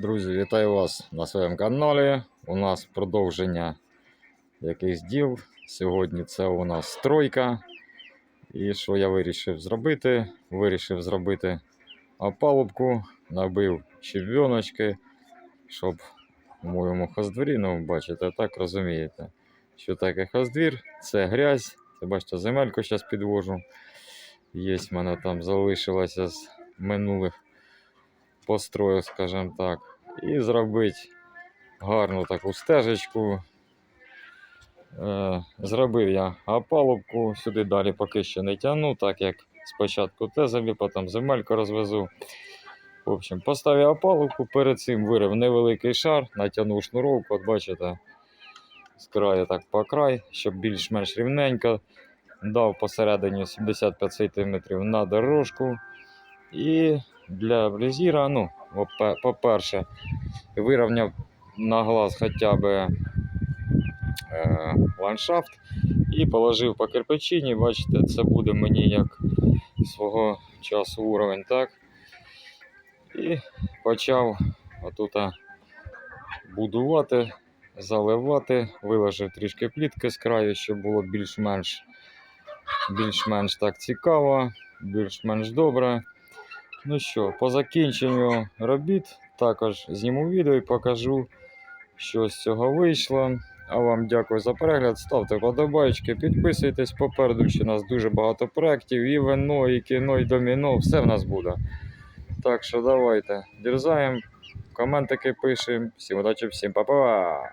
Друзі, вітаю вас на своєму каналі. У нас продовження якихось діл. Сьогодні це у нас стройка. І що я вирішив зробити? Вирішив зробити опалубку, набив щебіночки, щоб в моєму хоздворі, ну бачите, так розумієте, що таке хоздвір, це грязь. Це бачите, земельку зараз підвожу. Є в мене там залишилося з минулих построїв, скажімо так, і зробити гарну таку стежечку. Е, зробив я опалубку, сюди далі поки що не тягну, так як спочатку те забі, потім земельку розвезу. В общем, поставив опалубку, перед цим вирив невеликий шар, натягнув шнуровку, от бачите, з краю так по край, щоб більш-менш рівненько. Дав посередині 75 см на дорожку. І для близіра, ну, по-перше, вирівняв на глаз хоча б е, ландшафт і положив по кирпичині. Бачите, це буде мені як свого часу уровень, так? І почав отут будувати, заливати, виложив трішки плітки з краю, щоб було більш-менш більш-менш так цікаво, більш-менш добре. Ну що, по закінченню робіт також зніму відео і покажу, що з цього вийшло. А вам дякую за перегляд. Ставте подобайки, підписуйтесь попереду. Ще у нас дуже багато проєктів. І вино, і кіно, і доміно. Все в нас буде. Так що давайте. Дерзаємо, коментики пишемо. Всім удачі, всім па-па!